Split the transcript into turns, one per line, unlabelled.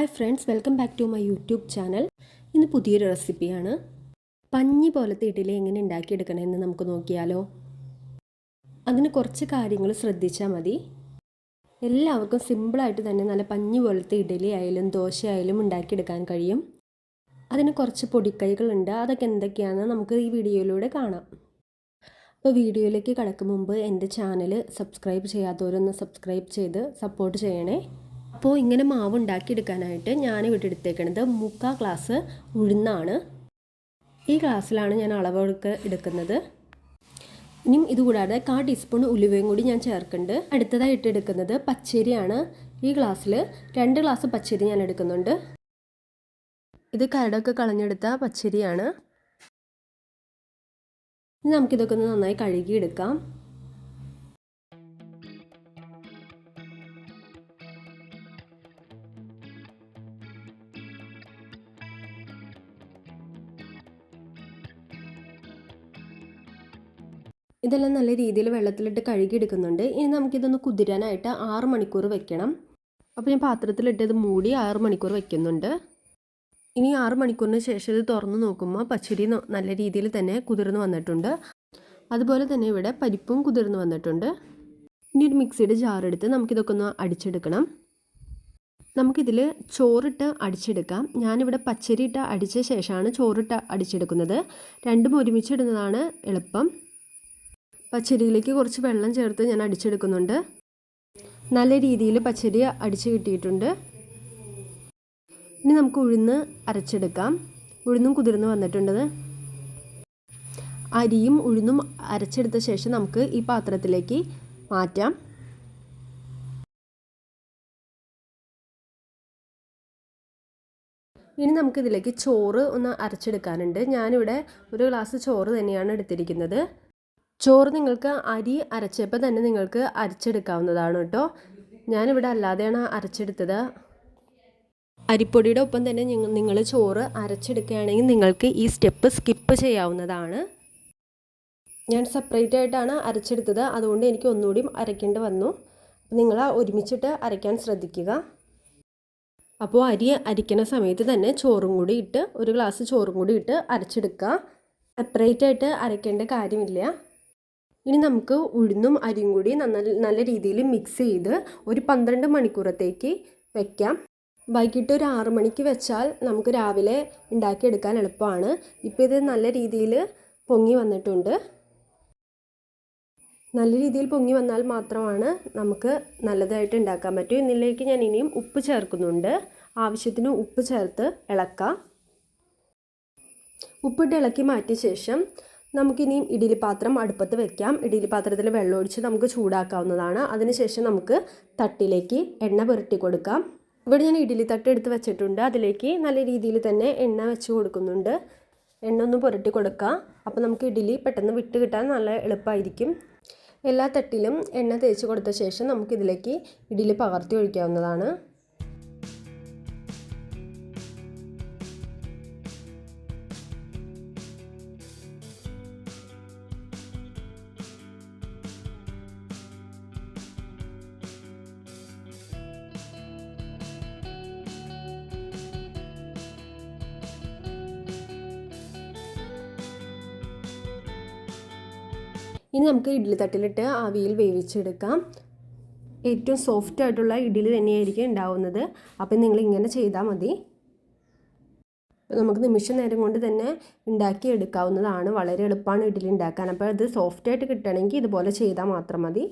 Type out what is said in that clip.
Hi friends welcome back to my YouTube channel ഇന്ന് പുതിയൊരു റെസിപ്പിയാണ് പഞ്ഞി പോലത്തെ ഇഡ്ഡലി എങ്ങനെ ഉണ്ടാക്കിയെടുക്കണമെന്ന് നമുക്ക് നോക്കിയാലോ. അതിന് കുറച്ച് കാര്യങ്ങൾ ശ്രദ്ധിച്ചാൽ മതി. എല്ലാവർക്കും സിമ്പിളായിട്ട് തന്നെ നല്ല പഞ്ഞി പോലത്തെ ഇഡ്ഡലി ആയാലും ദോശ ആയാലും ഉണ്ടാക്കിയെടുക്കാൻ കഴിയും. അതിന് കുറച്ച് പൊടിക്കൈകളുണ്ട് അതൊക്കെ എന്തൊക്കെയാണെന്ന് നമുക്ക് ഈ വീഡിയോയിലൂടെ കാണാം. അപ്പോൾ വീഡിയോയിലേക്ക് കടക്കും മുമ്പ് എന്റെ ചാനൽ സബ്സ്ക്രൈബ് ചെയ്യാത്തവരൊന്ന് സബ്സ്ക്രൈബ് ചെയ്ത് സപ്പോർട്ട് ചെയ്യണേ. അപ്പോൾ ഇങ്ങനെ മാവ് ഉണ്ടാക്കിയെടുക്കാനായിട്ട് ഞാൻ ഇവിടെ എടുത്തേക്കണത് മുക്കാൽ ഗ്ലാസ് ഉഴുന്നാണ്. ഈ ഗ്ലാസ്സിലാണ് ഞാൻ അളവെടുക്ക് എടുക്കുന്നത്. ഇനിയും ഇതുകൂടാതെ കാ ടീസ്പൂൺ ഉലുവയും കൂടി ഞാൻ ചേർക്കുന്നുണ്ട്. അടുത്തതായിട്ട് എടുക്കുന്നത് പച്ചരിയാണ്. ഈ ഗ്ലാസ്സിൽ രണ്ട് ഗ്ലാസ് പച്ചരി ഞാൻ എടുക്കുന്നുണ്ട്. ഇത് കരടൊക്കെ കളഞ്ഞെടുത്ത പച്ചരിയാണ്. നമുക്കിതൊക്കെ ഒന്ന് നന്നായി കഴുകിയെടുക്കാം. ഇതെല്ലാം നല്ല രീതിയിൽ വെള്ളത്തിലിട്ട് കഴുകിയെടുക്കുന്നുണ്ട്. ഇനി നമുക്കിതൊന്ന് കുതിരാനായിട്ട് ആറ് മണിക്കൂർ വെക്കണം. അപ്പോൾ ഞാൻ പാത്രത്തിലിട്ട് ഇത് മൂടി ആറ് മണിക്കൂർ വെക്കുന്നുണ്ട്. ഇനി ആറ് മണിക്കൂറിന് ശേഷം ഇത് തുറന്ന് നോക്കുമ്പോൾ പച്ചരി നല്ല രീതിയിൽ തന്നെ കുതിർന്ന് വന്നിട്ടുണ്ട്. അതുപോലെ തന്നെ ഇവിടെ പരിപ്പും കുതിർന്ന് വന്നിട്ടുണ്ട്. ഇനി ഒരു മിക്സിയുടെ ജാറെടുത്ത് നമുക്കിതൊക്കെ ഒന്ന് അടിച്ചെടുക്കണം. നമുക്കിതിൽ ചോറിട്ട് അടിച്ചെടുക്കാം. ഞാനിവിടെ പച്ചരിയിട്ട് അടിച്ച ശേഷമാണ് ചോറിട്ട് അടിച്ചെടുക്കുന്നത്. രണ്ടും ഒരുമിച്ചിടുന്നതാണ് എളുപ്പം. പച്ചരിയിലേക്ക് കുറച്ച് വെള്ളം ചേർത്ത് ഞാൻ അടിച്ചെടുക്കുന്നുണ്ട്. നല്ല രീതിയിൽ പച്ചരി അടിച്ച് കിട്ടിയിട്ടുണ്ട്. ഇനി നമുക്ക് ഉഴുന്ന് അരച്ചെടുക്കാം. ഉഴുന്നും കുതിർന്ന് വന്നിട്ടുണ്ട്. അരിയും ഉഴുന്നും അരച്ചെടുത്ത ശേഷം നമുക്ക് ഈ പാത്രത്തിലേക്ക് മാറ്റാം. ഇനി നമുക്കിതിലേക്ക് ചോറ് ഒന്ന് അരച്ചെടുക്കാനുണ്ട്. ഞാനിവിടെ ഒരു ഗ്ലാസ് ചോറ് തന്നെയാണ് എടുത്തിരിക്കുന്നത്. ചോറ് നിങ്ങൾക്ക് അരി അരച്ചപ്പോൾ തന്നെ നിങ്ങൾക്ക് അരച്ചെടുക്കാവുന്നതാണ് കേട്ടോ. ഞാനിവിടെ അല്ലാതെയാണ് അരച്ചെടുത്തത്. അരിപ്പൊടിയുടെ ഒപ്പം തന്നെ നിങ്ങൾ ചോറ് അരച്ചെടുക്കുകയാണെങ്കിൽ നിങ്ങൾക്ക് ഈ സ്റ്റെപ്പ് സ്കിപ്പ് ചെയ്യാവുന്നതാണ്. ഞാൻ സെപ്പറേറ്റ് ആയിട്ടാണ് അരച്ചെടുത്തത്. അതുകൊണ്ട് എനിക്ക് ഒന്നുകൂടി അരയ്ക്കേണ്ടി വന്നു. നിങ്ങൾ ഒരുമിച്ചിട്ട് അരയ്ക്കാൻ ശ്രദ്ധിക്കുക. അപ്പോൾ അരി അരിക്കുന്ന സമയത്ത് തന്നെ ചോറും കൂടി ഇട്ട് ഒരു ഗ്ലാസ് ചോറും കൂടി ഇട്ട് അരച്ചെടുക്കുക. സെപ്പറേറ്റ് ആയിട്ട് അരയ്ക്കേണ്ട കാര്യമില്ല. ഇനി നമുക്ക് ഉഴുന്നും അരിയും കൂടി നല്ല രീതിയിൽ മിക്സ് ചെയ്ത് ഒരു പന്ത്രണ്ട് മണിക്കൂറത്തേക്ക് വയ്ക്കാം വൈകിട്ട് ഒരു ആറു മണിക്ക് വെച്ചാൽ നമുക്ക് രാവിലെ ഉണ്ടാക്കിയെടുക്കാൻ എളുപ്പമാണ്. ഇപ്പോൾ ഇത് നല്ല രീതിയിൽ പൊങ്ങി വന്നിട്ടുണ്ട്. നല്ല രീതിയിൽ പൊങ്ങി വന്നാൽ മാത്രമാണ് നമുക്ക് നല്ലതായിട്ട് ഉണ്ടാക്കാൻ പറ്റൂ. ഇതിലേക്ക് ഞാൻ ഇനിയും ഉപ്പ് ചേർക്കുന്നുണ്ട്. ആവശ്യത്തിന് ഉപ്പ് ചേർത്ത് ഇളക്കാം. ഉപ്പിട്ട് ഇളക്കി മാറ്റിയ ശേഷം നമുക്കിനിയും ഇഡ്ഡലി പാത്രം അടുപ്പത്ത് വെക്കാം. ഇഡ്ഡലി പാത്രത്തിൽ വെള്ളം ഒഴിച്ച് നമുക്ക് ചൂടാക്കാവുന്നതാണ്. അതിനുശേഷം നമുക്ക് തട്ടിലേക്ക് എണ്ണ പുരട്ടി കൊടുക്കാം. ഇവിടെ ഞാൻ ഇഡ്ഡലി തട്ട് എടുത്ത് വെച്ചിട്ടുണ്ട്. അതിലേക്ക് നല്ല രീതിയിൽ തന്നെ എണ്ണ വെച്ച് കൊടുക്കുന്നുണ്ട്. എണ്ണ ഒന്ന് പുരട്ടി കൊടുക്കുക അപ്പോൾ നമുക്ക് ഇഡ്ഡലി പെട്ടെന്ന് വിട്ട് കിട്ടാൻ നല്ല എളുപ്പമായിരിക്കും. എല്ലാ തട്ടിലും എണ്ണ തേച്ച് കൊടുത്ത ശേഷം നമുക്കിതിലേക്ക് ഇഡ്ഡലി പകർത്തി ഒഴിക്കാവുന്നതാണ്. ഇനി നമുക്ക് ഇഡ്ഡലി തട്ടിലിട്ട് ആവിയിൽ വേവിച്ചെടുക്കാം. ഏറ്റവും സോഫ്റ്റ് ആയിട്ടുള്ള ഇഡ്ഡലി തന്നെയായിരിക്കും ഉണ്ടാവുന്നത്. അപ്പം നിങ്ങൾ ഇങ്ങനെ ചെയ്താൽ മതി. നമുക്ക് നിമിഷ നേരം കൊണ്ട് തന്നെ ഉണ്ടാക്കി എടുക്കാവുന്നതാണ് വളരെ എളുപ്പമാണ് ഇഡ്ഡലി ഉണ്ടാക്കാൻ. അപ്പോൾ അത് സോഫ്റ്റായിട്ട് കിട്ടണമെങ്കിൽ ഇതുപോലെ ചെയ്താൽ മാത്രം മതി.